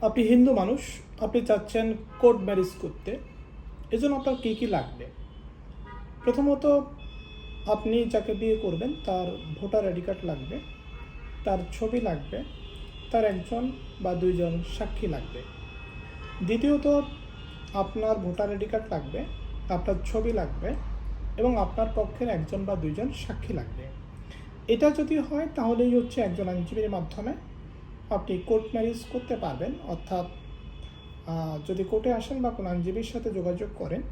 আপনি হিন্দু মানুষ, আপনি চাচ্ছেন কোর্ট ম্যারেজ করতে, এজন্য আপনার কী কী লাগবে? প্রথমত, আপনি যাকে বিয়ে করবেন, তার ভোটার আইডি কার্ড লাগবে, তার ছবি লাগবে, তার একজন বা দুইজন সাক্ষী লাগবে। দ্বিতীয়ত, আপনার ভোটার আইডি কার্ড লাগবে, আপনার ছবি লাগবে এবং আপনার পক্ষের একজন বা দুইজন সাক্ষী লাগবে। এটা যদি হয়, তাহলেই হচ্ছে একজন আইনজীবীর মাধ্যমে আপনি কোর্ট ম্যারেজ করতে পারবেন, অর্থাৎ যদি কোর্টে আসেন বা কোনো আইনজীবীর সাথে যোগাযোগ করেন,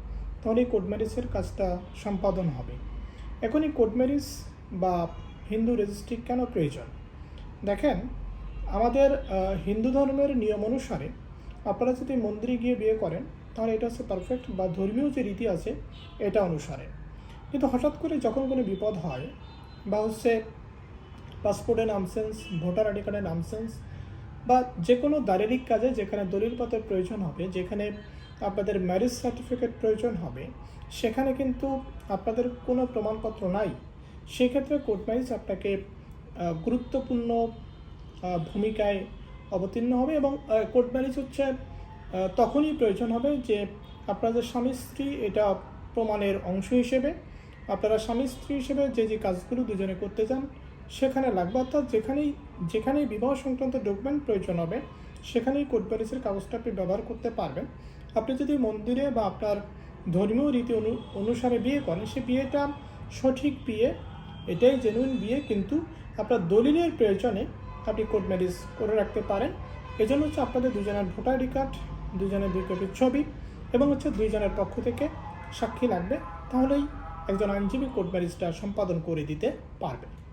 তাহলে এই কোর্ট ম্যারেজের কাজটা সম্পাদন হবে। এখন এই কোর্ট ম্যারেজ বা হিন্দু রেজিস্ট্রি কেন প্রয়োজন? দেখেন, আমাদের হিন্দু ধর্মের নিয়ম অনুসারে আপনারা যদি মন্দিরে গিয়ে বিয়ে করেন, তাহলে এটা হচ্ছে পারফেক্ট বা ধর্মীয় যে রীতি আছে, এটা অনুসারে। কিন্তু হঠাৎ করে যখন কোনো বিপদ হয় বা হচ্ছে পাসপোর্টের নামসেন্স, ভোটার আইডি কার্ডের নামসেন্স বা যে কোনো দারিরিক কাজে যেখানে দলিলপত্রের প্রয়োজন হবে, যেখানে আপনাদের ম্যারেজ সার্টিফিকেট প্রয়োজন হবে, সেখানে কিন্তু আপনাদের কোনো প্রমাণপত্র নাই। সেক্ষেত্রে কোর্ট ম্যারেজ আপনাকে গুরুত্বপূর্ণ ভূমিকায় অবতীর্ণ হবে এবং কোর্ট ম্যারেজ হচ্ছে তখনই প্রয়োজন হবে যে আপনাদের স্বামী স্ত্রী এটা প্রমাণের অংশ হিসেবে, আপনারা স্বামী স্ত্রী হিসেবে যে যে কাজগুলো দুজনে করতে চান সেখানে লাগবে। অর্থাৎ যেখানেই যেখানেই বিবাহ সংক্রান্ত ডকুমেন্ট প্রয়োজন হবে, সেখানেই কোর্ট ম্যারেজের কাগজটা আপনি ব্যবহার করতে পারবেন। আপনি যদি মন্দিরে বা আপনার ধর্মীয় রীতি অনু, অনুসারে বিয়ে করেন, সে বিয়েটা সঠিক বিয়ে, এটাই জেনুইন বিয়ে, কিন্তু আপনার দলিলের প্রয়োজনে আপনি কোর্ট ম্যারেজ করে রাখতে পারেন। এজন্য হচ্ছে আপনাদের দুজনের ভোটার আইডি কার্ড, দুজনের দুই কপির ছবি এবং হচ্ছে দুইজনের পক্ষ থেকে সাক্ষী লাগবে। তাহলেই একজন আইনজীবী কোর্ট ম্যারেজটা সম্পাদন করে দিতে পারবে